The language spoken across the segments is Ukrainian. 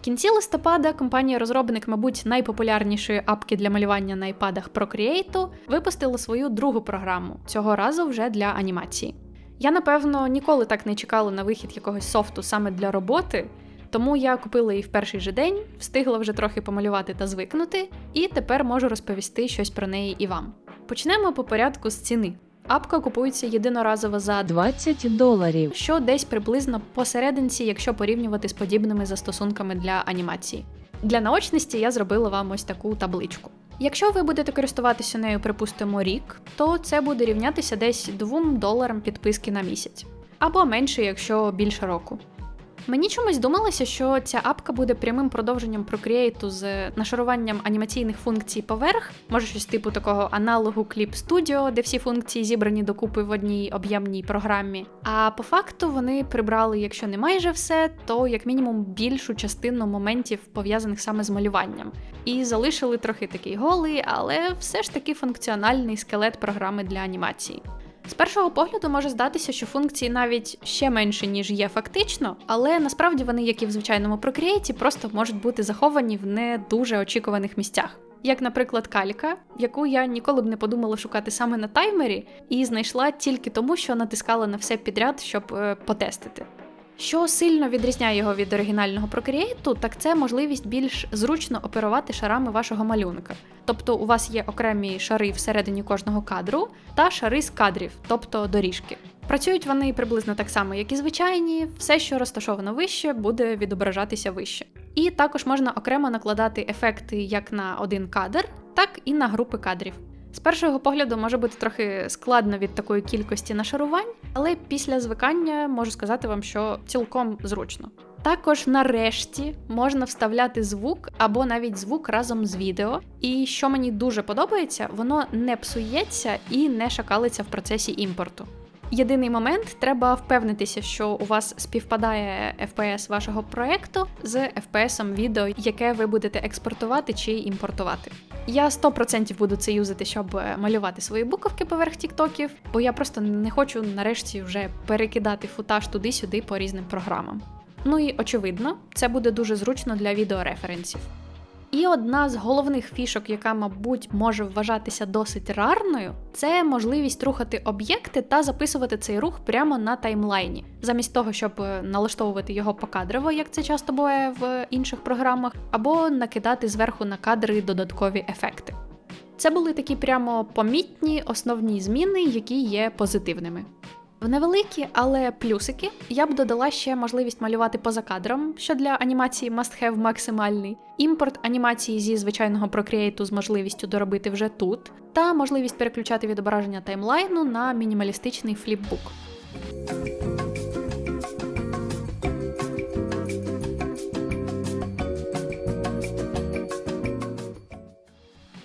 Кінці листопада компанія-розробник, мабуть, найпопулярнішої апки для малювання на айпадах Procreate, випустила свою другу програму, цього разу вже для анімації. Я, напевно, ніколи так не чекала на вихід якогось софту саме для роботи, тому я купила її в перший же день, встигла вже трохи помалювати та звикнути, і тепер можу розповісти щось про неї і вам. Почнемо по порядку з ціни. Апка купується єдиноразово за 20 доларів. що десь приблизно посерединці, якщо порівнювати з подібними застосунками для анімації. Для наочності я зробила вам ось таку табличку. Якщо ви будете користуватися нею, припустимо, рік, то це буде рівнятися десь 2 доларам підписки на місяць, або менше, якщо більше року. Мені чомусь думалося, що ця апка буде прямим продовженням Procreate з нашаруванням анімаційних функцій поверх, може щось типу такого аналогу Clip Studio, де всі функції зібрані докупи в одній об'ємній програмі. А по факту вони прибрали, якщо не майже все, то як мінімум більшу частину моментів пов'язаних саме з малюванням. І залишили трохи такий голий, але все ж таки функціональний скелет програми для анімації. З першого погляду може здатися, що функції навіть ще менше, ніж є фактично, але насправді вони, як і в звичайному Procreate, просто можуть бути заховані в не дуже очікуваних місцях. Як, наприклад, калька, яку я ніколи б не подумала шукати саме на таймері, і знайшла тільки тому, що натискала на все підряд, щоб е, потестити. Що сильно відрізняє його від оригінального Procreate, так це можливість більш зручно оперувати шарами вашого малюнка. Тобто у вас є окремі шари всередині кожного кадру та шари з кадрів, тобто доріжки. Працюють вони приблизно так само, як і звичайні, все, що розташовано вище, буде відображатися вище. І також можна окремо накладати ефекти як на один кадр, так і на групи кадрів. З першого погляду може бути трохи складно від такої кількості нашарувань, але після звикання можу сказати вам, що цілком зручно. Також нарешті можна вставляти звук або навіть звук разом з відео. І що мені дуже подобається, воно не псується і не шакалиться в процесі імпорту. Єдиний момент треба впевнитися, що у вас співпадає FPS вашого проекту з FPS відео, яке ви будете експортувати чи імпортувати. Я 100% буду це юзати, щоб е, малювати свої буковки поверх тіктоків, бо я просто не хочу нарешті вже перекидати футаж туди-сюди по різним програмам. Ну і очевидно, це буде дуже зручно для відеореференсів. І одна з головних фішок, яка, мабуть, може вважатися досить рарною, це можливість рухати об'єкти та записувати цей рух прямо на таймлайні, замість того, щоб е, налаштовувати його покадрово, як це часто буває в інших програмах, або накидати зверху на кадри додаткові ефекти. Це були такі прямо помітні основні зміни, які є позитивними. В невеликі, але плюсики. Я б додала ще можливість малювати поза кадром, що для анімації must have максимальний, імпорт анімації зі звичайного Procreate з можливістю доробити вже тут, та можливість переключати відображення таймлайну на мінімалістичний фліпбук.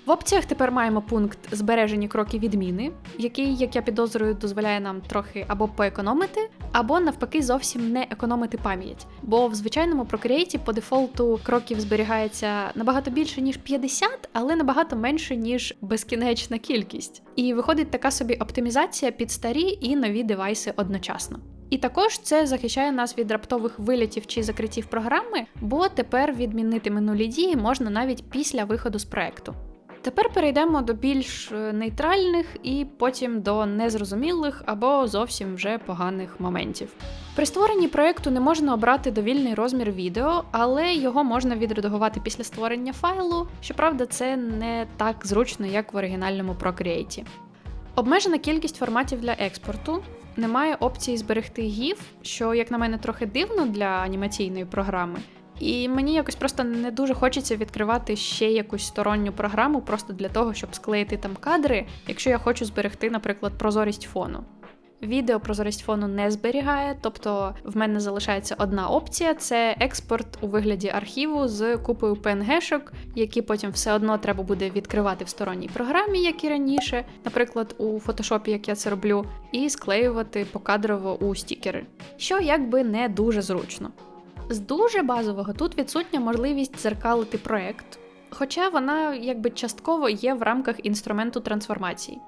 В опціях тепер маємо пункт збережені кроки відміни, який, як я підозрюю, дозволяє нам трохи або поекономити, або навпаки зовсім не економити пам'ять. Бо в звичайному Procreate по дефолту кроків зберігається набагато більше ніж 50, але набагато менше ніж безкінечна кількість. І виходить така собі оптимізація під старі і нові девайси одночасно. І також це захищає нас від раптових вилітів чи закриттів програми, бо тепер відмінити минулі дії можна навіть після виходу з проекту. Тепер перейдемо до більш е, нейтральних і потім до незрозумілих або зовсім вже поганих моментів. При створенні проєкту не можна обрати довільний розмір відео, але його можна відредагувати після створення файлу. Щоправда, це не так зручно, як в оригінальному Procreate. Обмежена кількість форматів для експорту. Немає опції зберегти GIF, що, як на мене, трохи дивно для анімаційної програми. І мені якось просто не дуже хочеться відкривати ще якусь сторонню програму, просто для того, щоб склеїти там кадри, якщо я хочу зберегти, наприклад, прозорість фону. Відео прозорість фону не зберігає, тобто в мене залишається одна опція: це експорт у вигляді архіву з купою PNG-шок, які потім все одно треба буде відкривати в сторонній програмі, як і раніше, наприклад, у фотошопі, як я це роблю, і склеювати покадрово у стікери, що якби не дуже зручно. З дуже базового тут відсутня можливість зеркалити проект, хоча вона якби частково є в рамках інструменту трансформації.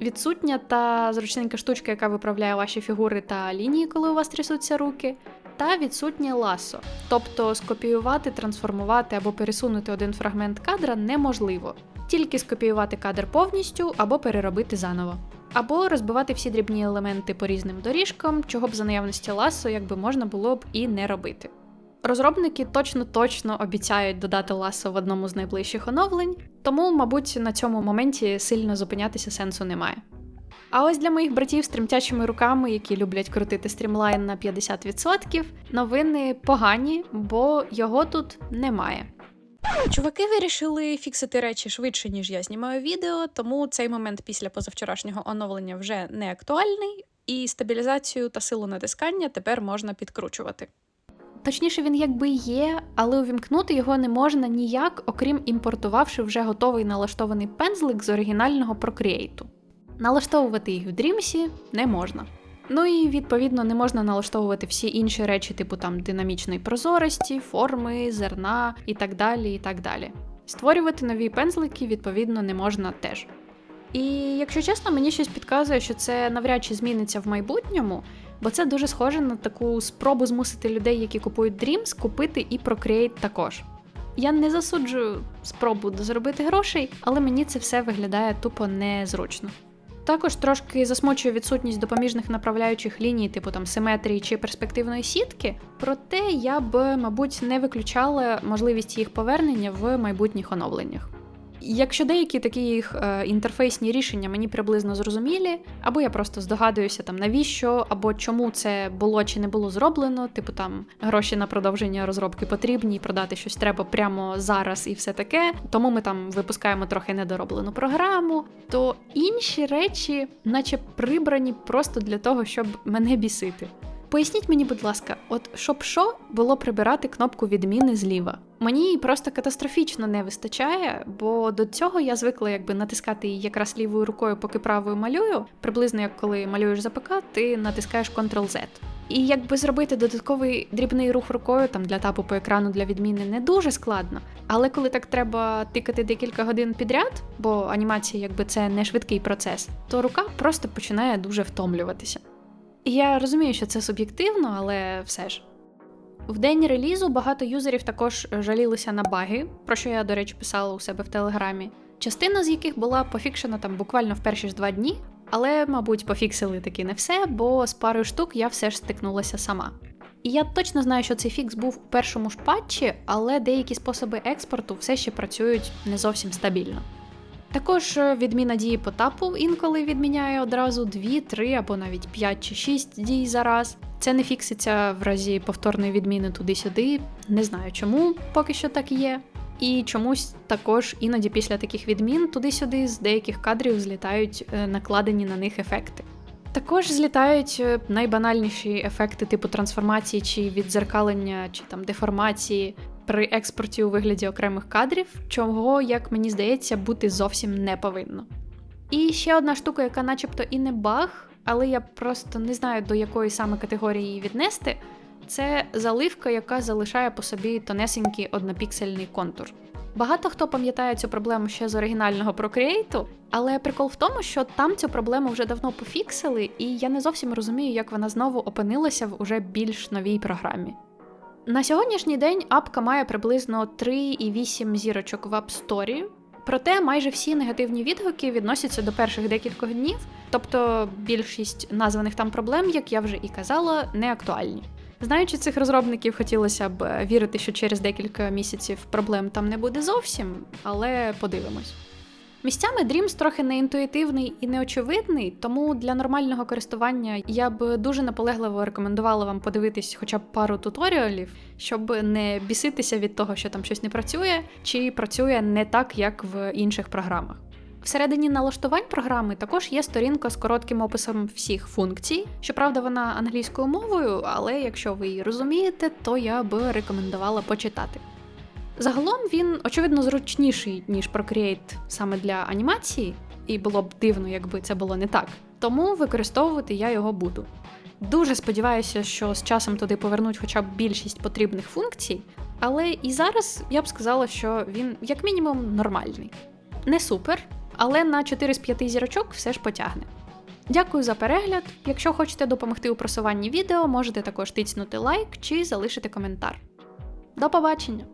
Відсутня та зручненька штучка, яка виправляє ваші фігури та лінії, коли у вас трясуться руки. та відсутнє ласо. Тобто скопіювати, трансформувати або пересунути один фрагмент кадра неможливо. Тільки скопіювати кадр повністю або переробити заново. Або розбивати всі дрібні елементи по різним доріжкам, чого б за наявності ласо якби можна було б і не робити. Розробники точно точно обіцяють додати ласо в одному з найближчих оновлень, тому, мабуть, на цьому моменті сильно зупинятися сенсу немає. А ось для моїх братів з тремтячими руками, які люблять крутити стрімлайн на 50%, новини погані, бо його тут немає. Чуваки вирішили фіксити речі швидше, ніж я знімаю відео, тому цей момент після позавчорашнього оновлення вже не актуальний, і стабілізацію та силу натискання тепер можна підкручувати. Точніше, він якби є, але увімкнути його не можна ніяк, окрім імпортувавши вже готовий налаштований пензлик з оригінального Procreate. Налаштовувати їх в Dreams не можна. Ну і відповідно не можна налаштовувати всі інші речі, типу там динамічної прозорості, форми, зерна і так далі. і так далі. Створювати нові пензлики, відповідно, не можна теж. І якщо чесно, мені щось підказує, що це навряд чи зміниться в майбутньому, бо це дуже схоже на таку спробу змусити людей, які купують Dreams, купити і Procreate також. Я не засуджую спробу зробити грошей, але мені це все виглядає тупо незручно. Також трошки засмучує відсутність допоміжних направляючих ліній, типу там симетрії чи перспективної сітки, проте я б, мабуть, не виключала можливість їх повернення в майбутніх оновленнях. Якщо деякі такі їх е, інтерфейсні рішення мені приблизно зрозумілі, або я просто здогадуюся там навіщо, або чому це було чи не було зроблено, типу там гроші на продовження розробки потрібні, продати щось треба прямо зараз і все таке. Тому ми там випускаємо трохи недороблену програму, то інші речі, наче прибрані просто для того, щоб мене бісити. Поясніть мені, будь ласка, от щоб що було прибирати кнопку відміни зліва? Мені її просто катастрофічно не вистачає, бо до цього я звикла якби натискати її якраз лівою рукою, поки правою малюю. Приблизно як коли малюєш за ПК, ти натискаєш Ctrl-Z. І якби зробити додатковий дрібний рух рукою там для тапу по екрану для відміни не дуже складно. Але коли так треба тикати декілька годин підряд, бо анімація якби це не швидкий процес, то рука просто починає дуже втомлюватися. Я розумію, що це суб'єктивно, але все ж. В день релізу багато юзерів також жалілися на баги, про що я, до речі, писала у себе в Телеграмі. Частина з яких була пофікшена там буквально в перші ж два дні, але, мабуть, пофіксили таки не все, бо з парою штук я все ж стикнулася сама. І я точно знаю, що цей фікс був у першому ж патчі, але деякі способи експорту все ще працюють не зовсім стабільно. Також е, відміна дії по тапу інколи відміняє одразу 2, 3 або навіть 5 чи 6 дій за раз. Це не фікситься в разі повторної відміни туди-сюди. Не знаю чому, поки що так є. І чомусь також іноді після таких відмін туди-сюди з деяких кадрів злітають е, накладені на них ефекти. Також злітають е, найбанальніші ефекти типу трансформації чи відзеркалення, чи там деформації при експорті у вигляді окремих кадрів, чого, як мені здається, бути зовсім не повинно. І ще одна штука, яка начебто і не баг, але я просто не знаю, до якої саме категорії її віднести. Це заливка, яка залишає по собі тонесенький однопіксельний контур. Багато хто пам'ятає цю проблему ще з оригінального Procreate, але прикол в тому, що там цю проблему вже давно пофіксили, і я не зовсім розумію, як вона знову опинилася в уже більш новій програмі. На сьогоднішній день апка має приблизно 3,8 зірочок в App Store, проте майже всі негативні відгуки відносяться до перших декількох днів, тобто більшість названих там проблем, як я вже і казала, не актуальні. Знаючи цих розробників, хотілося б вірити, що через декілька місяців проблем там не буде зовсім, але подивимось. Місцями Dreams трохи неінтуїтивний і неочевидний, тому для нормального користування я б дуже наполегливо рекомендувала вам подивитись хоча б пару туторіалів, щоб не біситися від того, що там щось не працює, чи працює не так, як в інших програмах. Всередині налаштувань програми також є сторінка з коротким описом всіх функцій. Щоправда, вона англійською мовою, але якщо ви її розумієте, то я би рекомендувала почитати. Загалом він, очевидно, зручніший, ніж Procreate саме для анімації, і було б дивно, якби це було не так. Тому використовувати я його буду. Дуже сподіваюся, що з часом туди повернуть хоча б більшість потрібних функцій, але і зараз я б сказала, що він, як мінімум, нормальний. Не супер, але на 4 з 5 зірочок все ж потягне. Дякую за перегляд. Якщо хочете допомогти у просуванні відео, можете також тицнути лайк чи залишити коментар. До побачення!